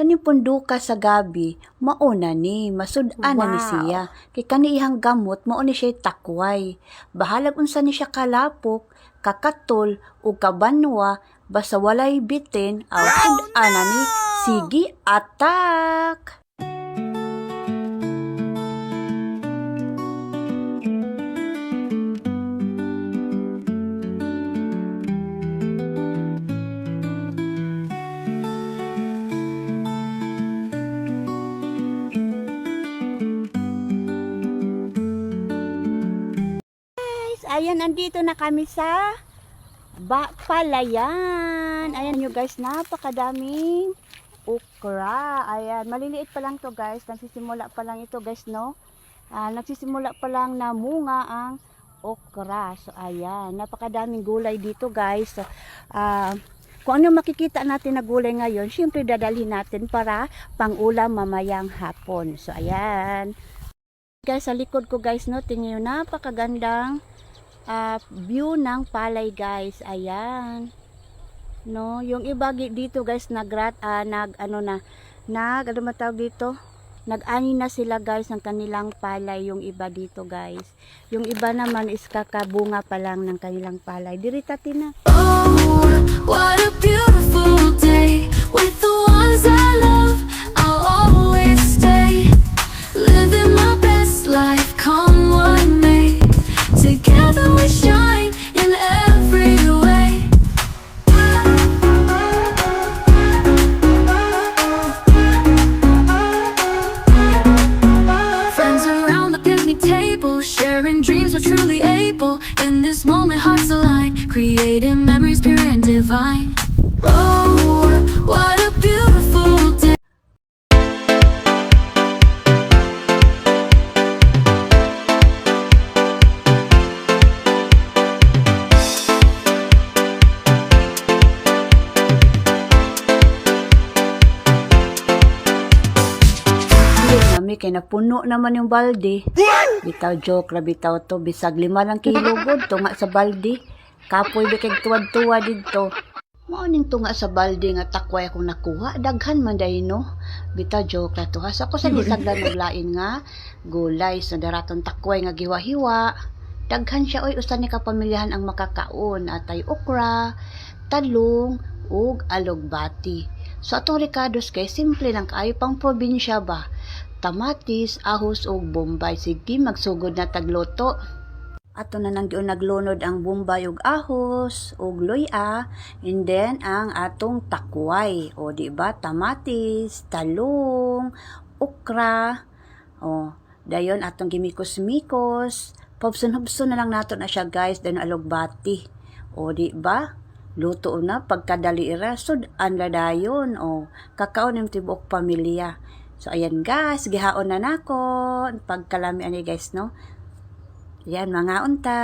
Kani punduka sa gabi, mauna ni, masud-an na ni Wow. siya. Kay kaniyang gamot, mao ni siya takway. Bahalag unsa ni siya kalapok, kakatol, o kabanwa, basta walay bitin, aw sud-an ni, sige, atak! Ayan, andito na kami sa ba Palayan. Ayan nyo guys, napakadaming okra. Ayan, maliliit pa lang to guys. Nagsisimula pa lang ito guys, no? Ah, nagsisimula pa lang na munga ang okra. So, ayan, napakadaming gulay dito guys. So, ah, kung ano makikita natin na gulay ngayon, syempre dadalhin natin para pang-ulam mamayang hapon. So, ayan. Guys, sa likod ko guys, no, tingin nyo, napakagandang ah, view ng palay guys. Ayan. No, yung iba dito guys nagrat ah, nag ano na nag ano man tawag dito? Nag-ani na sila guys ng kanilang palay yung iba dito guys. Yung iba naman is kakabunga pa lang ng kanilang palay. Dirita tina. Oh, what a beautiful day able. In this moment, hearts align, creating memories pure and divine. Oh, what a beautiful day. Nami kay napuno naman yung balde. Bitaw joke ra bitaw to bisag lima lang kilo gud tunga sa balde. Kapoy di kay tuwad-tuwa didto. Mao ning tunga sa balde nga takway akong nakuha daghan man dai no. Bitaw joke ra to ha. Sa ko sa gisagdan og lain nga gulay sa daraton takway nga giwa-hiwa. Daghan siya oy usa ni kapamilyahan ang makakaon atay okra, talong ug alugbati. So atong Ricardos kay simple lang kaayo pang probinsya ba tamatis, ahos ug bombay. Sige, magsugod na tagluto. Ato na nang giun naglunod ang bombay ug ahos ug loya and then ang atong takway o di ba tamatis, talong, okra. O, dayon atong gimikos-mikos. Pabson-hubson na lang nato na siya guys then alugbati. O di ba? Luto na pagkadali ra sud anla dayon o kakaon ng tibuok pamilya. So ayan guys, gihaon na nako pagkalami ani guys no. Yan mga unta.